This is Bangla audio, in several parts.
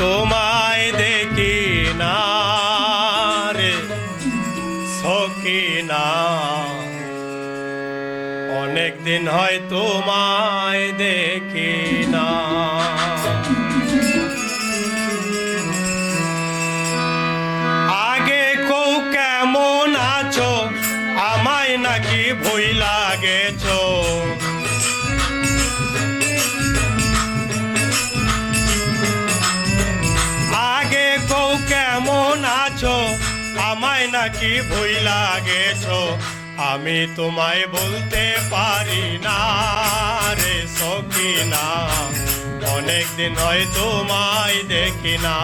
তোমায় দেখি না রে, সকিনা। অনেক দিন হয় তোমায় দেখি না। আগে কৌ কেমন আছো, আমায় নাকি ভুই লাগেছো নাকি ভুই লাগেছো? আমি তোমায় বলতে পারি না রে সকিনা। অনেক দিন হয় তোমায় দেখি না।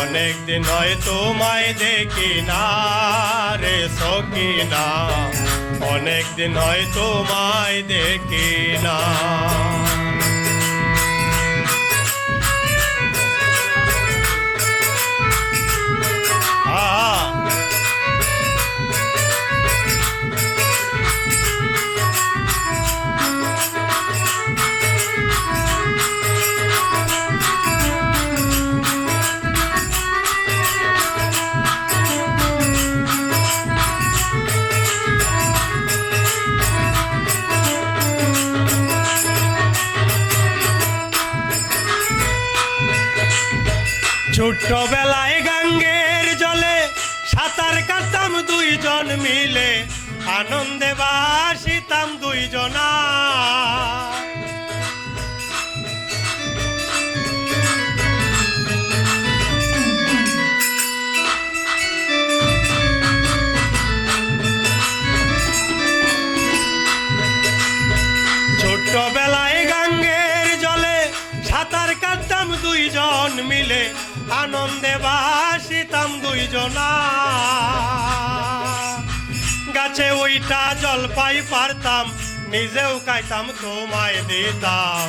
অনেক দিন হয় তোমায় দেখি না রে সকিনা। অনেক দিন হয় তোমায় দেখি না। ছোট্টবেলায় গাঙ্গের জলে সাঁতার কাটতাম দুইজন মিলে। আনন্দে বাসিতাম দুইজনা। আনন্দে বাসিতাম দুইজনা। গাছে ওইটা জলপাই পারতাম, নিজেও খাইতাম, তোমায় দিতাম।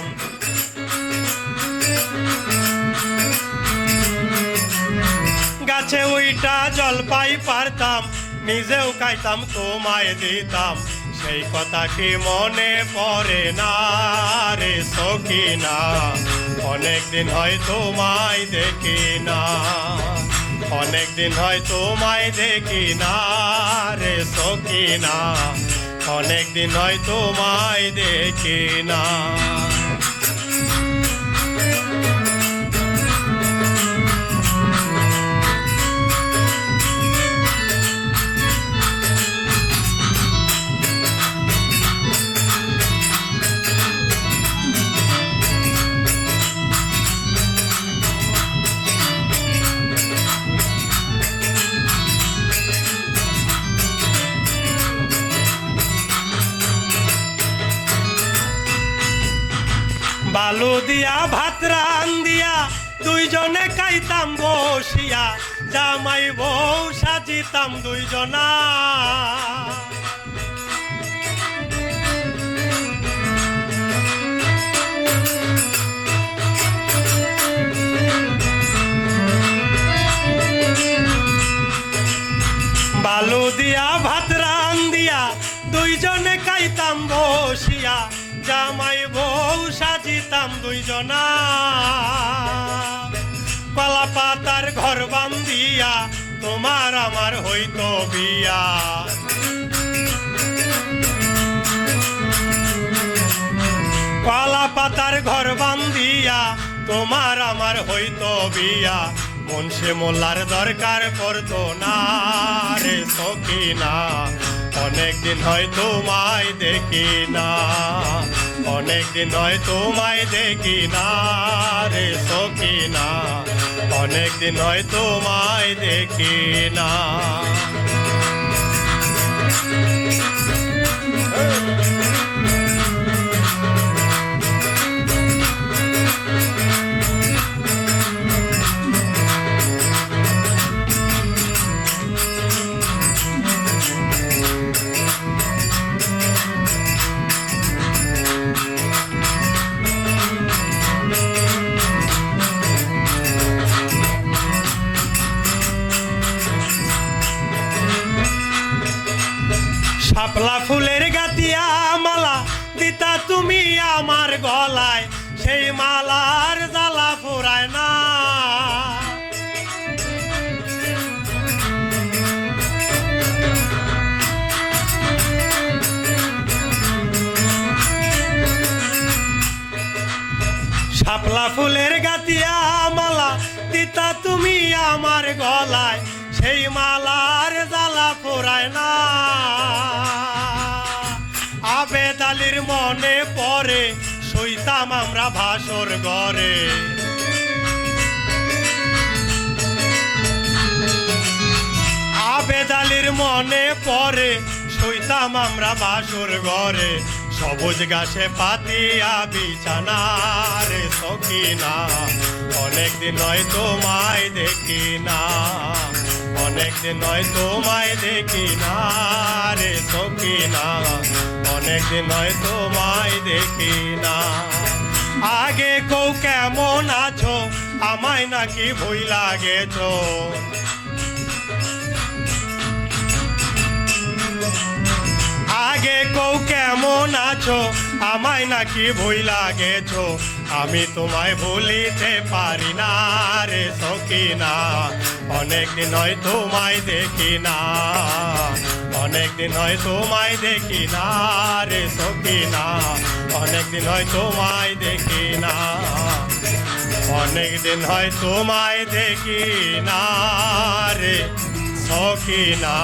গাছে ওইটা জলপাই পারতাম, নিজেও খাইতাম, তোমায় দিতাম। সেই কথা কি মনে পড়ে না রে সখিনা? অনেক দিন হয় তোমায় দেখি না। অনেক দিন হয় তোমায় দেখি না রে সখিনা। অনেক দিন হয় তোমায় দেখি না। বালু দিয়া, ভাত দিয়া, দুইজনে খাইতাম বসিয়া। জামাই বউ সাজিতাম দুইজনা। বালু দিয়া, ভাত দিয়া, দুইজনে খাইতাম বসিয়া। জামাই বউ সাজিতাম দুইজনা। কলা পাতার ঘর বান্ধিয়া, তোমার আমার হইতো বিয়া। কলা পাতার ঘর বান্ধিয়া, তোমার আমার হইতো বিয়া। মুন্সে মোল্লার দরকার করতো না রে সখিনা। অনেক দিন হয় তোমায় দেখি না অনেক দিন হয় তোমায় দেখি না রে সখিনা অনেক দিন হয় তোমায় দেখি না। শাপলা ফুলের গাতিয়া মালা দিতা তুমি আমার গলায়, সেই মালার জ্বালা ফুরায় না। শাপলা ফুলের গাতিয়া মালা দিতা তুমি আমার গলায়, সেই মালার জ্বালা ফুরায় না। আবেদালির মনে পড়ে, সইতাম আমরা ভাসর ঘরে। আবেদালির মনে পড়ে, সইতাম আমরা বাসর ঘরে। সবুজ গাছে পাতিয়া বিছানা রে সখিনা অনেকদিন নয় তোমায় দেখি না অনেক অনেকদিন নয় তোমায় দেখি না রে সখিনা অনেকদিন নয় তোমায় দেখি না। আগে কৌ কেমন আছো? আমায় নাকি ভুই লাগেছ? আগে কৌ কেমন আছো? আমায় নাকি ভুই লাগেছ? আমি তোমায় ভুলিতে পারি না রে সকি না অনেকদিন হয় তোমায় দেখি না। অনেকদিন হয় তোমায় দেখি না রে সখিনা অনেক দিন হয় তোমায় দেখি না। অনেক দিন হয় তোমায় দেখি না রে সখিনা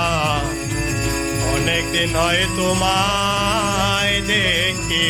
অনেক দিন হয় তোমায় দেখি